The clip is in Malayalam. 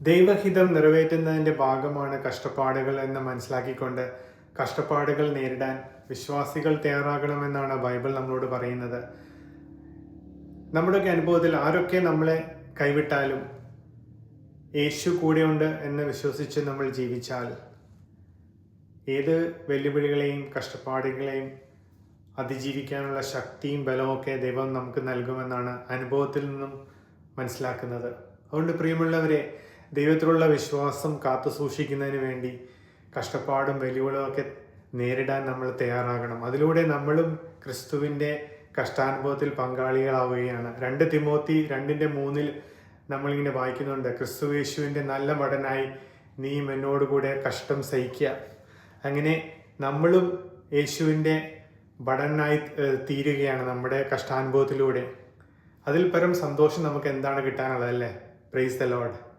ദൈവഹിതം നിറവേറ്റുന്നതിന്റെ ഭാഗമാണ് കഷ്ടപ്പാടുകൾ എന്ന് മനസ്സിലാക്കിക്കൊണ്ട് കഷ്ടപ്പാടുകൾ നേരിടാൻ വിശ്വാസികൾ തയ്യാറാകണമെന്നാണ് ബൈബിൾ നമ്മളോട് പറയുന്നത്. നമ്മുടെയൊക്കെ അനുഭവത്തിൽ ആരൊക്കെ നമ്മളെ കൈവിട്ടാലും യേശു കൂടെയുണ്ട് എന്ന് വിശ്വസിച്ച് നമ്മൾ ജീവിച്ചാൽ ഏത് വെല്ലുവിളികളെയും കഷ്ടപ്പാടുകളെയും അതിജീവിക്കാനുള്ള ശക്തിയും ബലമൊക്കെ ദൈവം നമുക്ക് നൽകുമെന്നാണ് അനുഭവത്തിൽ നിന്നും മനസ്സിലാക്കുന്നത്. അതുകൊണ്ട് പ്രിയമുള്ളവരെ ദൈവത്തിലുള്ള വിശ്വാസം കാത്തു സൂക്ഷിക്കുന്നതിന് വേണ്ടി കഷ്ടപ്പാടും വെല്ലുവിളികളും നേരിടാൻ നമ്മൾ തയ്യാറാകണം. അതിലൂടെ നമ്മളും ക്രിസ്തുവിന്റെ കഷ്ടാനുഭവത്തിൽ പങ്കാളികളാവുകയാണ്. രണ്ട് തിമോത്തി രണ്ടിന്റെ മൂന്നിൽ നമ്മളിങ്ങനെ വായിക്കുന്നുണ്ട് ക്രിസ്തു യേശുവിന്റെ നല്ല മടനായി നീയും എന്നോടുകൂടെ കഷ്ടം സഹിക്കുക. അങ്ങനെ നമ്മളും യേശുവിന്റെ ഭടനായി തീരുകയാണ് നമ്മുടെ കഷ്ടാനുഭവത്തിലൂടെ. അതിൽ പരം സന്തോഷം നമുക്ക് എന്താണ് കിട്ടാനുള്ളത് അല്ലേ? Praise the load